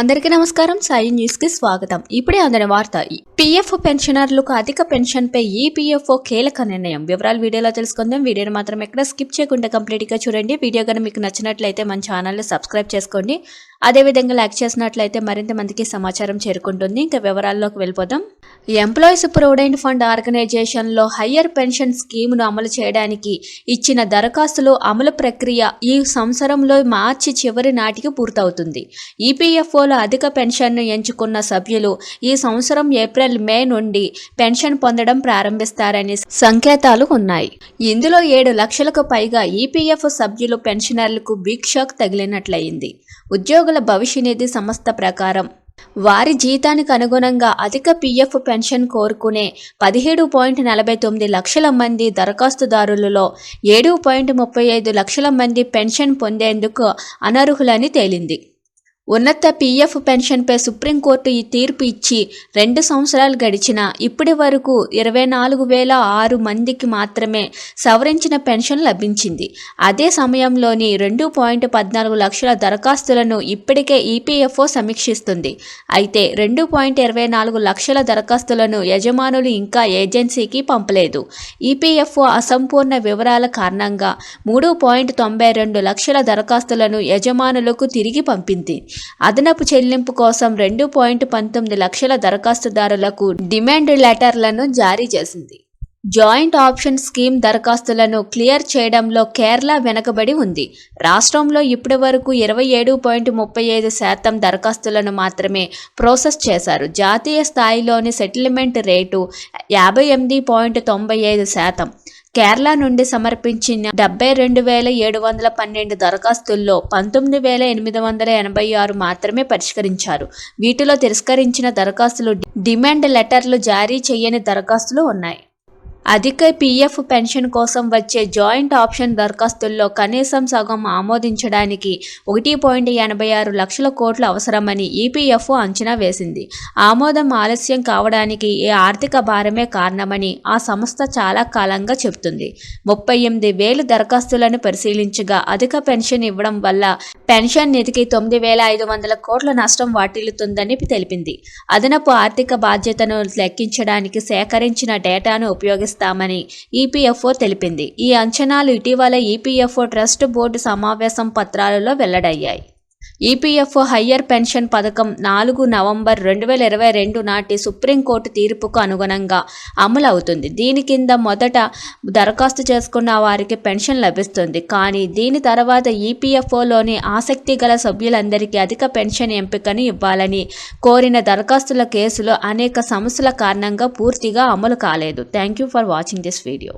అందరికీ నమస్కారం. సాయి న్యూస్కి స్వాగతం. ఇప్పుడే అందిన వార్త పీఎఫ్ పెన్షనర్లకు అధిక పెన్షన్ పై ఈపీఎఫ్ఓ కీలక నిర్ణయం. వివరాలు వీడియోలో తెలుసుకుందాం. వీడియోని మాత్రం ఎక్కడ స్కిప్ చేయకుండా కంప్లీట్గా చూడండి. వీడియో కనుక మీకు నచ్చినట్లయితే మన ఛానల్ని సబ్స్క్రైబ్ చేసుకోండి. అదేవిధంగా లైక్ చేసినట్లయితే మరింత మందికి సమాచారం చేరుకుంటుంది. ఇంకా వివరాల్లోకి వెళ్ళిపోదాం. ఎంప్లాయీస్ ప్రొవిడెంట్ ఫండ్ ఆర్గనైజేషన్లో హయ్యర్ పెన్షన్ స్కీమును అమలు చేయడానికి ఇచ్చిన దరఖాస్తులు అమలు ప్రక్రియ ఈ సంవత్సరంలో మార్చి చివరి నాటికి పూర్తవుతుంది. ఈపీఎఫ్ఓలో అధిక పెన్షన్ను ఎంచుకున్న సభ్యులు ఈ సంవత్సరం ఏప్రిల్ మే నుండి పెన్షన్ పొందడం ప్రారంభిస్తారని సంకేతాలు ఉన్నాయి. ఇందులో ఏడు లక్షలకు పైగా ఈపీఎఫ్ సభ్యులు పెన్షనర్లకు బిగ్ షాక్ తగిలినట్లయింది. ఉద్యోగుల భవిష్య నిధి సంస్థ ప్రకారం వారి జీతానికి అనుగుణంగా అధిక పీఎఫ్ పెన్షన్ కోరుకునే పదిహేడు పాయింట్ నలభై తొమ్మిది లక్షల మంది దరఖాస్తుదారులలో ఏడు పాయింట్ ముప్పై ఐదు లక్షల మంది పెన్షన్ పొందేందుకు అనర్హులని తేలింది. ఉన్నత పీఎఫ్ పెన్షన్పై సుప్రీంకోర్టు ఈ తీర్పు ఇచ్చి రెండు సంవత్సరాలు గడిచినా ఇప్పటి వరకు ఇరవై నాలుగు వేల ఆరు మందికి మాత్రమే సవరించిన పెన్షన్ లభించింది. అదే సమయంలోని రెండు పాయింట్ పద్నాలుగు లక్షల దరఖాస్తులను ఇప్పటికే ఈపీఎఫ్ఓ సమీక్షిస్తుంది. అయితే రెండు పాయింట్ ఇరవై నాలుగు లక్షల దరఖాస్తులను యజమానులు ఇంకా ఏజెన్సీకి పంపలేదు. ఈపీఎఫ్ఓ అసంపూర్ణ వివరాల కారణంగా మూడు పాయింట్ తొంభై రెండు లక్షల దరఖాస్తులను యజమానులకు తిరిగి పంపింది. అదనపు చెల్లింపు కోసం రెండు పాయింట్ పంతొమ్మిది లక్షల దరఖాస్తుదారులకు డిమాండ్ లెటర్లను జారీ చేసింది. జాయింట్ ఆప్షన్ స్కీమ్ దరఖాస్తులను క్లియర్ చేయడంలో కేరళ వెనకబడి ఉంది. రాష్ట్రంలో ఇప్పటి వరకు ఇరవై ఏడు పాయింట్ ముప్పై ఐదు శాతం దరఖాస్తులను మాత్రమే ప్రాసెస్ చేశారు. జాతీయ స్థాయిలోని సెటిల్మెంట్ రేటు యాభై ఎనిమిది పాయింట్ తొంభై ఐదు శాతం. కేరళ నుండి సమర్పించిన డెబ్బై రెండు వేల ఏడు వందల పన్నెండు దరఖాస్తుల్లో పంతొమ్మిది వేల ఎనిమిది వందల ఎనభై ఆరు మాత్రమే పరిష్కరించారు. వీటిలో తిరస్కరించిన దరఖాస్తులు డిమాండ్ లెటర్లు జారీ చేయని దరఖాస్తులు ఉన్నాయి. అధిక పీఎఫ్ పెన్షన్ కోసం వచ్చే జాయింట్ ఆప్షన్ దరఖాస్తుల్లో కనీసం సగం ఆమోదించడానికి ఒకటి పాయింట్ ఎనభై ఆరు లక్షల కోట్లు అవసరమని ఈపీఎఫ్ఓ అంచనా వేసింది. ఆమోదం ఆలస్యం కావడానికి ఈ ఆర్థిక భారమే కారణమని ఆ సంస్థ చాలా కాలంగా చెబుతుంది. ముప్పై ఎనిమిది వేలు దరఖాస్తులను పరిశీలించగా అధిక పెన్షన్ ఇవ్వడం వల్ల పెన్షన్ నిధికి తొమ్మిది వేల ఐదు వందల కోట్ల నష్టం వాటిల్లుతుందని తెలిపింది. అదనపు ఆర్థిక బాధ్యతను లెక్కించడానికి సేకరించిన డేటాను ఉపయోగిస్తామని ఈపీఎఫ్ఓ తెలిపింది. ఈ అంచనాలు ఇటీవల ఈపీఎఫ్ఓ ట్రస్ట్ బోర్డు సమావేశం పత్రాలలో వెల్లడయ్యాయి. ఈపీఎఫ్ఓ హయ్యర్ పెన్షన్ పథకం నాలుగు నవంబర్ రెండు వేల ఇరవై రెండు నాటి సుప్రీంకోర్టు తీర్పుకు అనుగుణంగా అమలు అవుతుంది దీని కింద మొదట దరఖాస్తు చేసుకున్న వారికి పెన్షన్ లభిస్తుంది. కానీ దీని తర్వాత ఈపీఎఫ్ఓలోని ఆసక్తి గల సభ్యులందరికీ అధిక పెన్షన్ ఎంపికను ఇవ్వాలని కోరిన దరఖాస్తుల కేసులో అనేక సమస్యల కారణంగా పూర్తిగా అమలు కాలేదు. Thank you for watching this video.